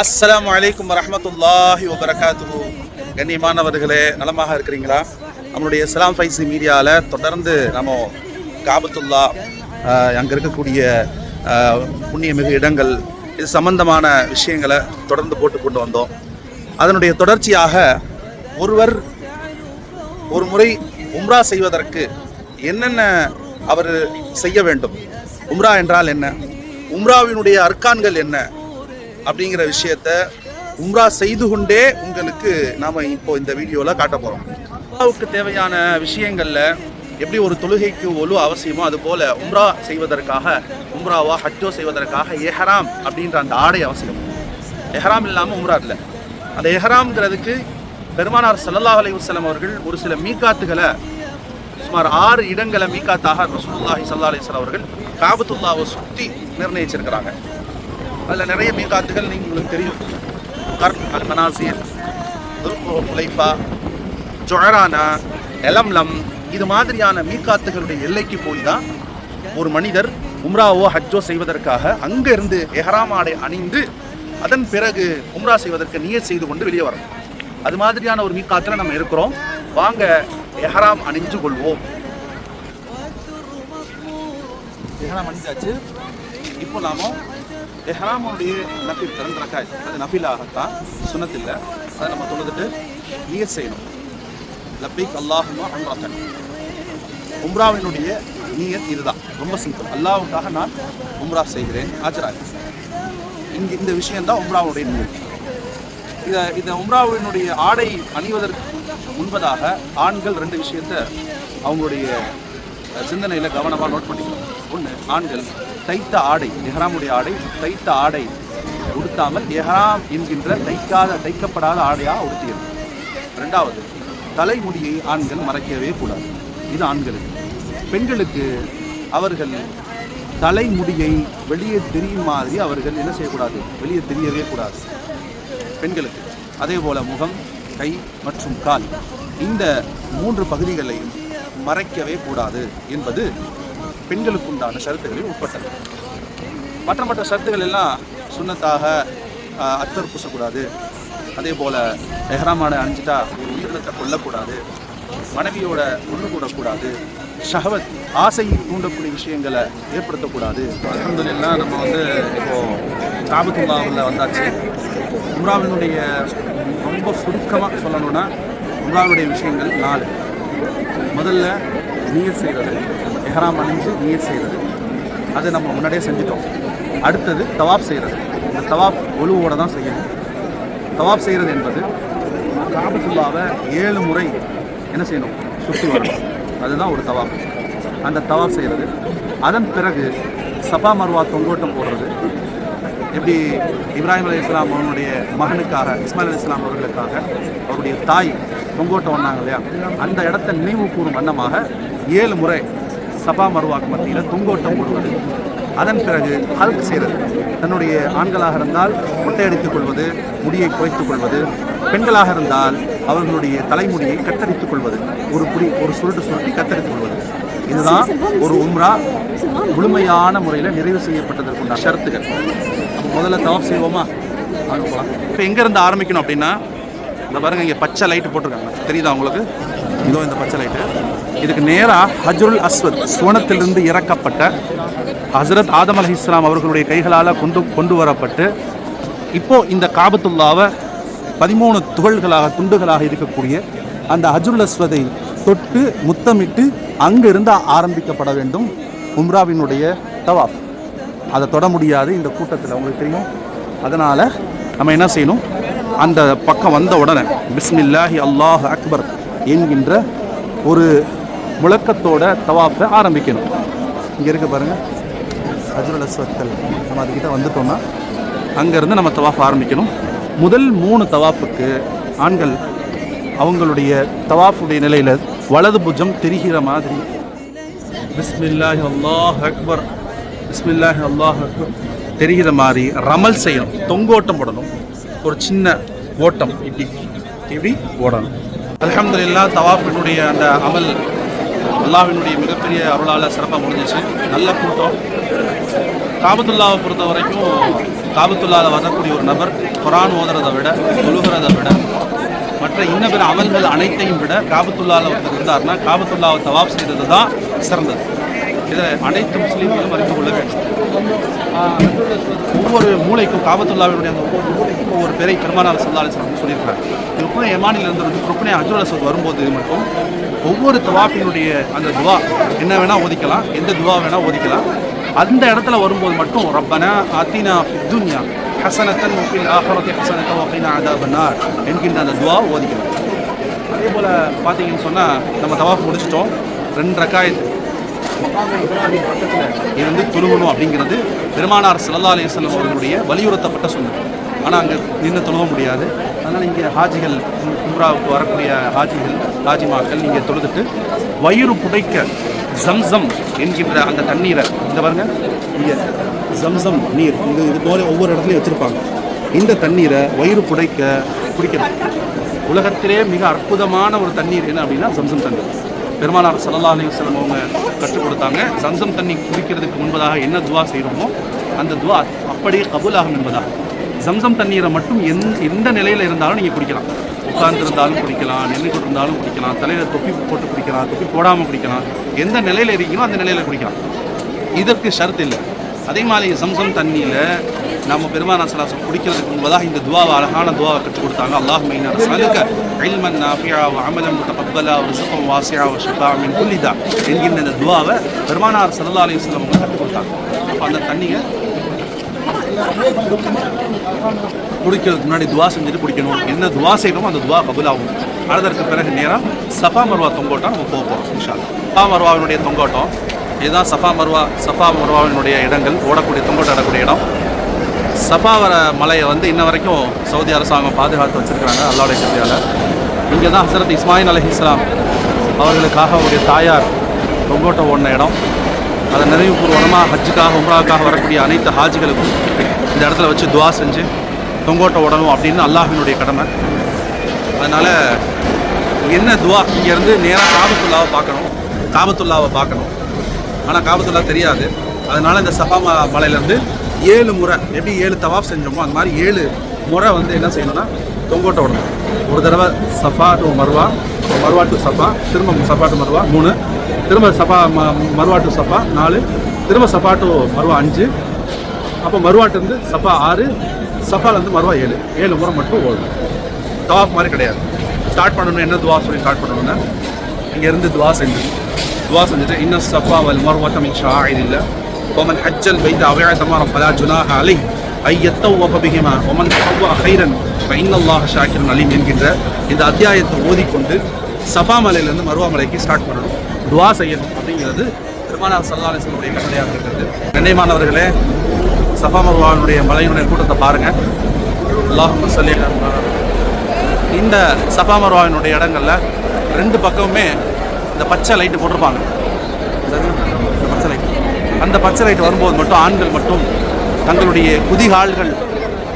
அஸ்லாம் வலைக்கம் வரமத்துல்லாஹி வபரகாத்து கண்ணியமானவர்களே நலமாக இருக்கிறீங்களா? நம்மளுடைய இஸ்லாம் ஃபைசி மீடியாவில் தொடர்ந்து நம்ம காபத்துல்லா அங்கே இருக்கக்கூடிய புண்ணியமிகு இடங்கள் இது சம்பந்தமான விஷயங்களை தொடர்ந்து போட்டு கொண்டு வந்தோம். அதனுடைய தொடர்ச்சியாக ஒருவர் ஒரு முறை உம்ரா செய்வதற்கு என்னென்ன அவர் செய்ய வேண்டும்? உம்ரா என்றால் என்ன? உம்ராவினுடைய அர்க்கான்கள் என்ன? அப்படிங்கிற விஷயத்த உம்ரா செய்து கொண்டே உங்களுக்கு நாம இப்போ இந்த வீடியோவில் காட்ட போகிறோம் உம்ராவுக்கு தேவையான விஷயங்களில் எப்படி ஒரு தொழுகைக்கு ஒலு அவசியமோ அது போல உம்ரா செய்வதற்காக உம்ராவா ஹஜ்ஜோ செய்வதற்காக எஹராம் அப்படின்ற அந்த ஆடை அவசியம். எஹராம் இல்லாமல் உம்ரா இல்லை. அந்த எஹராம்ங்கிறதுக்கு பெருமானார் சல்லல்லா அலைவசலம் அவர்கள் ஒரு சில மீக்காத்துகளை சுமார் ஆறு இடங்களை மீக்காத்தாக ரசூல்லாஹி சல்லா அலிஸ்லாம் அவர்கள் காபத்துல்லாவை சுற்றி நிர்ணயிச்சிருக்கிறாங்க. அதில் நிறைய மீகாத்துகள் நீங்கள் உங்களுக்கு தெரியும். கர் அல் மனாசிர் துல்குலைஃபா ஜொழரானா எலம்லம் இது மாதிரியான மீகாத்துகளுடைய எல்லைக்கு போய் தான் ஒரு மனிதர் உம்ராவோ ஹஜ்ஜோ செய்வதற்காக அங்கிருந்து எஹராம் ஆடை அணிந்து அதன் பிறகு உம்ரா செய்வதற்கு நீயே செய்து கொண்டு வெளியே வரணும் அது மாதிரியான ஒரு மீக்காத்தில் நம்ம இருக்கிறோம். வாங்க எஹராம் அணிஞ்சு கொள்வோம். எஹராம் அணிஞ்சாச்சு. இப்போ நாம எஹ்ராமுடைய நஃபில் ரெண்டு ரக்காய் அது நஃபிலாகத்தான் சுனத்தில் அதை நம்ம தொழுதுட்டு நியத் செய்யணும் லப்பீக் அல்லாஹுமா அம்ராத்தன் உம்ராவினுடைய நியத் இதுதான் ரொம்ப சிம்பிள் அல்லாவுக்காக நான் உம்ரா செய்கிறேன் ஆஜராக இங்கே இந்த விஷயந்தான் உம்ராவுடைய நியத் இதை இந்த உம்ராவினுடைய ஆடை அணிவதற்கு முன்பதாக ஆண்கள் ரெண்டு விஷயத்த அவங்களுடைய சிந்தனையில் கவனமாக நோட் பண்ணிக்கணும். ஒன்று ஆண்கள் தைத்த ஆடை எஹராமுடைய ஆடை தைத்த ஆடை உடுத்தாமல் எஹராம் என்கின்ற தைக்காத தைக்கப்படாத ஆடையாக உடுத்தியது. ரெண்டாவது தலைமுடியை ஆண்கள் மறைக்கவே கூடாது. இது ஆண்களுக்கு. பெண்களுக்கு அவர்கள் தலைமுடியை வெளியே தெரியும் மாதிரி அவர்கள் என்ன செய்யக்கூடாது? வெளியே தெரியவே கூடாது. பெண்களுக்கு. அதே போல் முகம் கை மற்றும் கால் இந்த மூன்று பகுதிகளையும் மறைக்கவே கூடாது என்பது பெண்களுக்கு உண்டான ஷரத்துகளில் உட்பட்டது. மற்ற மற்ற ஷரத்துகள் எல்லாம் சுண்ணத்தாக அத்தர் பூசக்கூடாது. அதே போல் எஹ்ராமான அணிஞ்சிட்டா ஒரு உயிரினத்தை கொல்லக்கூடாது. மனைவியோட ஒன்று கூடக்கூடாது. ஷஹவத் ஆசை தூண்டக்கூடிய விஷயங்களை ஏற்படுத்தக்கூடாது. அலமதுல்லாம் நம்ம வந்து இப்போது காபத்துல்லாவில் வந்தாச்சு. உம்ராவினுடைய ரொம்ப சுருக்கமாக சொல்லணும்னா உம்ராவினுடைய விஷயங்கள் நாலு. முதல்ல நீர் செய்கிறது எஹ்ராம் அணிஞ்சு நீர் செய்கிறது அது நம்ம முன்னாடியே செஞ்சுட்டோம். அடுத்தது தவாப் செய்கிறது இந்த தவாப் ஒழுவோட தான் செய்யணும். தவாப் செய்கிறது என்பது காபத்துல்லாவை ஏழு முறை என்ன செய்யணும்? சுற்றி வரணும். அதுதான் ஒரு தவாப். அந்த தவாப் செய்கிறது அதன் பிறகு சபா மர்வா தொங்கோட்டம் போடுறது. எப்படி இப்ராஹிம் அலி இஸ்லாம் அவனுடைய மகனுக்காக இஸ்மாயில் அலி இஸ்லாம் அவர்களுக்காக அவருடைய தாய் தொங்கோட்டம் வந்தாங்க இல்லையா? அந்த இடத்த நினைவு கூறும் வண்ணமாக ஏழு முறை சபா மருவாக்கு மத்தியில் தொங்கோட்டம் போடுவது. அதன் பிறகு ஹல்க் செய்கிறது தன்னுடைய ஆண்களாக இருந்தால் மொட்டையடித்துக் கொள்வது முடியை குறைத்துக் கொள்வது. பெண்களாக இருந்தால் அவர்களுடைய தலைமுடியை கத்தரித்துக் கொள்வது. ஒரு புடி ஒரு சுருட்டு சுருட்டி கத்தரித்துக் கொள்வது. இதுதான் ஒரு உம்ரா. முழுமையான முறையில் நிறைவு செய்யப்பட்டதற்குண்டான ஷரத்துகள். முதல்ல தவாப் செய்வோமா? வாங்க இப்போ எங்கேருந்து ஆரம்பிக்கணும் அப்படின்னா இந்த பாருங்க இங்கே பச்சை லைட்டு போட்டிருக்காங்க. தெரியுதா உங்களுக்கு? இதோ இந்த பச்சை லைட்டு இதுக்கு நேராக ஹஜ்ருல் அஸ்வத் சுவனத்திலிருந்து இறக்கப்பட்ட ஹசரத் ஆதம் அலி இஸ்லாம் அவர்களுடைய கைகளால் கொண்டு கொண்டு வரப்பட்டு இப்போ இந்த காபத்துல்லாவை பதிமூணு துகள்களாக துண்டுகளாக இருக்கக்கூடிய அந்த ஹஜ்ருல் அஸ்வதை தொட்டு முத்தமிட்டு அங்கிருந்து ஆரம்பிக்கப்பட வேண்டும். உம்ராவினுடைய தவாஃப். அதை தொட முடியாது இந்த கூட்டத்தில் உங்களுக்கு தெரியும். அதனால் நம்ம என்ன செய்யணும்? அந்த பக்கம் வந்த உடனே பிஸ்மில்லாஹி அல்லாஹ் அக்பர். என்கின்ற ஒரு முழக்கத்தோட தவாஃபை ஆரம்பிக்கணும். இங்கே இருக்க பாருங்கள் அஜுரல் அஸ்வத்தல். நம்ம அதுக்கிட்ட வந்துட்டோம்னா அங்கேருந்து நம்ம தவாஃப் ஆரம்பிக்கணும். முதல் மூணு தவாஃபுக்கு ஆண்கள் அவங்களுடைய தவாஃபுடைய நிலையில் வலது புஜம் தெரிகிற மாதிரி. பிஸ்மில்லாஹ் அல்லாஹ் அக்பர். பிஸ்மில்லாஹ் அல்லாஹ் அக்பர். தெரிகிற மாதிரி ரமல் செய்யணும். தொங்கோட்டம் போடணும். ஒரு சின்ன ஓட்டம். இப்படி இப்படி ஓடணும். அல்ஹம்துலில்லாஹ் தவாஃபினுடைய அந்த அமல் அல்லாவினுடைய மிகப்பெரிய அருளால் சிறப்பாக முடிஞ்சிச்சு. நல்ல கூட்டம். காபத்துல்லாவை பொறுத்த வரைக்கும் காபத்துல்லாவில் வரக்கூடிய ஒரு நபர் குரான் ஓதுறதை விட தொழுகிறதை விட மற்ற இன்ன பிற அமல்கள் அனைத்தையும் விட காபத்துல்லாவில் ஒருத்தர் இருந்தார்னா காபத்துல்லாவை தவாப் செய்தது தான் சிறந்தது. இதை அனைத்து முஸ்லீம்களும் அறிந்து கொள்ள வேண்டும். ஒவ்வொரு மூளைக்கும் காபத்துல்லாவினுடைய அந்த ஒவ்வொரு மூளைக்கும் ஒவ்வொரு பேரை பெருமானார் சல்லாலை சொல்லியிருக்காங்க ருக்னே எமானிலிருந்து வந்து ருக்னே அர்ஜுன அசத் வரும்போது மட்டும் ஒவ்வொரு தவாஃபினுடைய அந்த துவா என்ன வேணால் ஓதிக்கலாம் எந்த துவா வேணால் ஓதிக்கலாம் அந்த இடத்துல வரும்போது மட்டும் ரப்பனா அத்தினா துன்யா ஹசனத்தன் முஃபில் ஆஹரத்தி ஹசனத்த வகைனா அதாபன்னார் என்கின்ற அந்த துவா ஓதிக்கணும் அதே போல் பார்த்தீங்கன்னு சொன்னால் நம்ம தவாஃப் முடிச்சிட்டோம். ரெண்டு ரக்காயத்து இருந்து தொழுகணும் அப்படிங்கிறது பெருமானார் சிலல்லா அலைஹி அவர்களுடைய வலியுறுத்தப்பட்ட சொன்னது ஆனால் அங்கே நின்று தொழுக முடியாது. அதனால் இங்கே ஹாஜிகள் உம்ராவுக்கு வரக்கூடிய ஹாஜிகள் ஹாஜிமாக்கள் நீங்கள் தொழுதுட்டு வயிறு புடைக்க ஜம்சம் என்கின்ற அந்த தண்ணீரை இந்த பாருங்க இங்கே ஜம்சம் நீர் இந்த இது போல ஒவ்வொரு இடத்துலையும் வச்சுருப்பாங்க. இந்த தண்ணீரை வயிறு புடைக்க குடிக்கணும். உலகத்திலே மிக அற்புதமான ஒரு தண்ணீர் என்ன அப்படின்னா ஜம்சம் தண்ணீர். பெருமானார் சல்லா அலைஹி அவங்க கற்றுக் கொடுத்தாங்க. சம்சம் தண்ணி குடிக்கிறதுக்கு முன்பதாக என்ன துவா செய்கிறோமோ அந்த துவா அப்படியே கபூலாகும் என்பதாக சம்சம் தண்ணீரை மட்டும் எந் எந்த நிலையில் இருந்தாலும் நீங்கள் குடிக்கலாம். உட்கார்ந்துருந்தாலும் குடிக்கலாம் நின்று இருந்தாலும் குடிக்கலாம் தலையில் தொப்பி போட்டு குடிக்கலாம் தொப்பி போடாமல் குடிக்கலாம் எந்த நிலையில் இருக்கீங்களோ அந்த நிலையில் குடிக்கலாம். இதற்கு ஷர்த் இல்லை. அதே மாதிரி சம்சம் தண்ணியில் நம்ம பெருமானா சலாசம் குடிக்கிறதுக்கு முன்பதாக இந்த துவாவை அழகான துவாவை கற்றுக் கொடுத்தாங்க. அல்லாஹ் மைனா சலுக்க இல்மன் நாஃபியா அமலம் முத்தகப்பலா ரிசுகம் வாசியா ஷிஃபா மின் குல்லிதா என்கின்ற இந்த துவாவை பெருமானார் சல்லா அலி வஸல்லம் அவங்க கற்றுக் கொடுத்தாங்க. அப்போ அந்த தண்ணியை குடிக்கிறதுக்கு முன்னாடி துவா செஞ்சுட்டு குடிக்கணும். என்ன துவா செய்யணுமோ அந்த துவா கபுலாகும். அதற்கு பிறகு நேரம் சஃபா மர்வா தொங்கோட்டம் நம்ம போக போகிறோம் இன்ஷா. சஃபா மர்வாவினுடைய தொங்கோட்டம் இதுதான் சஃபா மர்வா சஃபா மர்வாவினுடைய இடங்கள் ஓடக்கூடிய தொங்கோட்டம் இடக்கூடிய இடம். சஃபாவர மலையை வந்து இன்ன வரைக்கும் சவுதி அரசாங்கம் பாதுகாத்து வச்சுருக்கிறாங்க அல்லாவுடைய கருதியால் இங்கே தான் ஹசரத் இஸ்மாயில் அலி இஸ்லாம் அவர்களுக்காக அவருடைய தாயார் தொங்கோட்டம் ஓடின இடம். அதை நினைவுபூர்வமாக ஹஜ்ஜுக்காக உம்ராவுக்காக வரக்கூடிய அனைத்து ஹாஜிகளுக்கும் இந்த இடத்துல வச்சு துவா செஞ்சு தொங்கோட்டை ஓடணும் அப்படின்னு அல்லாஹினுடைய கடமை. அதனால் என்ன துவா? இங்கேருந்து நேராக காபத்துல்லாவை பார்க்கணும். காபத்துல்லாவை பார்க்கணும். ஆனால் காபத்துல்லா தெரியாது. அதனால் இந்த சஃபா ம- மலையிலேருந்து ஏழு முறை எப்படி ஏழு தவாப் செஞ்சோமோ அந்த மாதிரி ஏழு முறை வந்து என்ன செய்யணும்னா தொங்கோட்டை விடணும். ஒரு தடவை Safa to Marwa Marwa to Safa திரும்ப சஃபா டு மர்வா மூணு. திரும்ப சஃபா ம மர்வா டு சஃபா நாலு. திரும்ப சஃபா டு மர்வா அஞ்சு. அப்போ மறுவாட்டிருந்து சஃபா ஆறு சஃபாலேருந்து மறுவா ஏழு. ஏழு முறை மட்டும் ஓடும். தவாஃப் மாதிரி கிடையாது. ஸ்டார்ட் பண்ணணும் என்ன துவா சொல்லி ஸ்டார்ட் பண்ணணும்னா இங்கேருந்து துவா செஞ்சு. துவா செஞ்சுட்டு இன்னும் சஃபா வல் மிச்சம் இன் இல்லை ومن حج البيت أو اعتمر فلا جناح عليه أن يتوف بهما ومن تطوع خيرا فإن الله شاكر عليم என்கின்ற இந்த அத்தியாயத்தை ஓதிக்கொண்டு சஃபா மலையிலேருந்து மருவா மலைக்கு ஸ்டார்ட் பண்ணணும் துவா செய்யணும் அப்படிங்கிறது பெருமானார் சல்லா அலிஸ்லமுடைய கட்டளையாக இருக்கிறது கண்ணியமானவர்களே சஃபா மருவானுடைய மலையினுடைய கூட்டத்தை பாருங்க அல்லாஹும் சல்லி அலா முஹம்மது. இந்த சஃபா மருவாவினுடைய இடங்கள்ல ரெண்டு பக்கமுமே இந்த பச்சை லைட்டு போட்டிருப்பாங்க இந்த பச்சை லைட் அந்த பச்சை லைட் வரும்போது மட்டும் ஆண்கள் மட்டும் தங்களுடைய குதிகால்கள்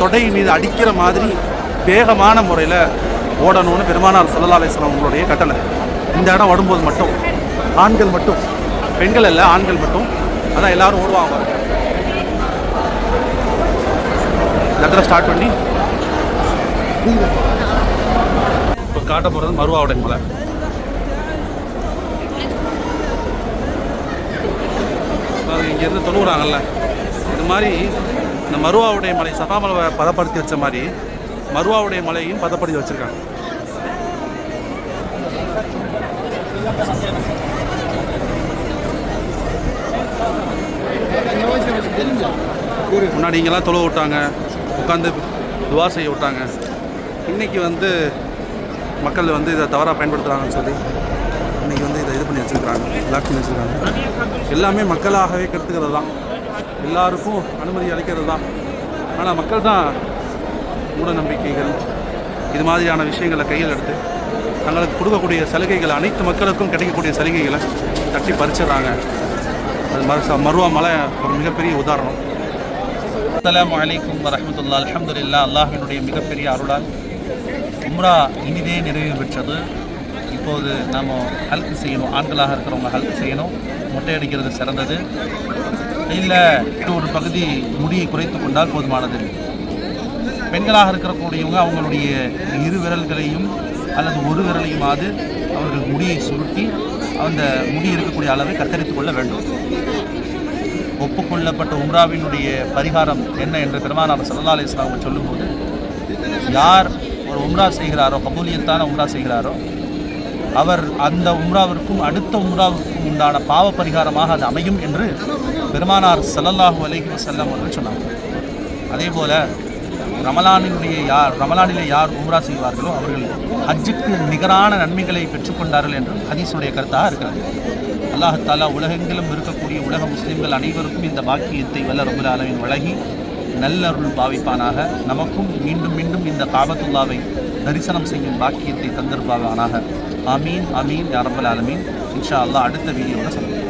தொடை மீது அடிக்கிற மாதிரி வேகமான முறையில் ஓடணும்னு பெருமானார் சல்லா அவங்களுடைய கட்டளை. இந்த இடம் வரும்போது மட்டும் ஆண்கள் மட்டும் பெண்கள் இல்லை ஆண்கள் மட்டும். அதான் எல்லாரும் ஓடுவாங்க. இந்த இடத்துல ஸ்டார்ட் பண்ணி. இப்போ காட்ட போகிறது மருவாவுடைய மலை இங்கேருந்து தொழுகிறாங்கல்ல இது மாதிரி இந்த மருவாவுடைய மலை சபாமலை பதப்படுத்தி வச்ச மாதிரி மருவாவுடைய மலையும் பதப்படுத்தி வச்சுருக்காங்க. முன்னாடி இங்கெல்லாம் தொழுவ விட்டாங்க உட்காந்து துவா செய்ய விட்டாங்க. இன்னைக்கு வந்து மக்கள் வந்து இதை தவறாக பயன்படுத்துகிறாங்கன்னு சொல்லி இன்னைக்கு வந்து இதை இது பண்ணி வச்சுருக்காங்க லாக் பண்ணி வச்சுருக்காங்க. எல்லாமே மக்களாகவே கற்றுக்கிறது தான். எல்லாருக்கும் அனுமதி அளிக்கிறது தான். ஆனால் மக்கள் தான் மூட நம்பிக்கைகள் இது மாதிரியான விஷயங்களை கையில் எடுத்து தங்களுக்கு கொடுக்கக்கூடிய சலுகைகள் அனைத்து மக்களுக்கும் கிடைக்கக்கூடிய சலுகைகளை தட்டி பறிச்சிடுறாங்க. அது மறு மருவா மலை ஒரு மிகப்பெரிய உதாரணம். அஸ்லாம் வலைக்கம் வரமத்துல்லா அலமதுல்லா அல்லாஹினுடைய மிகப்பெரிய அருளால் உம்ரா இனிதே நிறைவு பெற்றது. இப்போது நாம் ஹல்க் செய்யணும். ஆண்களாக இருக்கிறவங்க ஹல்க் செய்யணும். மொட்டை அடிக்கிறது சிறந்தது. இல்லை ஒரு பகுதி முடியை குறைத்து கொண்டால் போதுமானது. பெண்களாக இருக்கக்கூடியவங்க அவங்களுடைய இரு விரல்களையும் அல்லது ஒரு விரலையுமாவது அவர்கள் முடியை சுருட்டி அந்த முடி இருக்கக்கூடிய அளவை கத்தரித்து கொள்ள வேண்டும். ஒப்புக்கொள்ளப்பட்ட உம்ராவினுடைய பரிகாரம் என்ன என்று பெருமானார் சல்லா அலி இஸ்லாம் சொல்லும்போது யார் ஒரு உம்ரா செய்கிறாரோ கபூலியத்தான உம்ரா செய்கிறாரோ அவர் அந்த உம்ராவிற்கும் அடுத்த உம்ராவிற்கும் உண்டான பாவ பரிகாரமாக அது அமையும் என்று பெருமானார் சல்லல்லாஹு அலைஹி வசல்லம் அவர்கள் சொன்னாங்க அதே போல் ரமலானினுடைய யார் ரமலானிலே யார் உம்ரா செய்வார்களோ அவர்கள் ஹஜ்ஜுக்கு நிகரான நன்மைகளை பெற்றுக்கொண்டார்கள் என்று ஹதீஸுடைய கருத்தாக இருக்கிறது. அல்லாஹாலா உலகெங்கிலும் இருக்கக்கூடிய உலக முஸ்லீம்கள் அனைவருக்கும் இந்த பாக்கியத்தை வல்ல ரபுல் ஆலமின் வழங்கி நல்லருள் பாவிப்பானாக. நமக்கும் மீண்டும் மீண்டும் இந்த காபத்துல்லாவை தரிசனம் செய்யும் பாக்கியத்தை தந்திருப்பாவானாக ஆமீன் ஆமீன் யா ரப்பல் ஆலமீன் இன்ஷா அல்லாஹ் அடுத்த வீடியோவில் சொல்லுங்கள்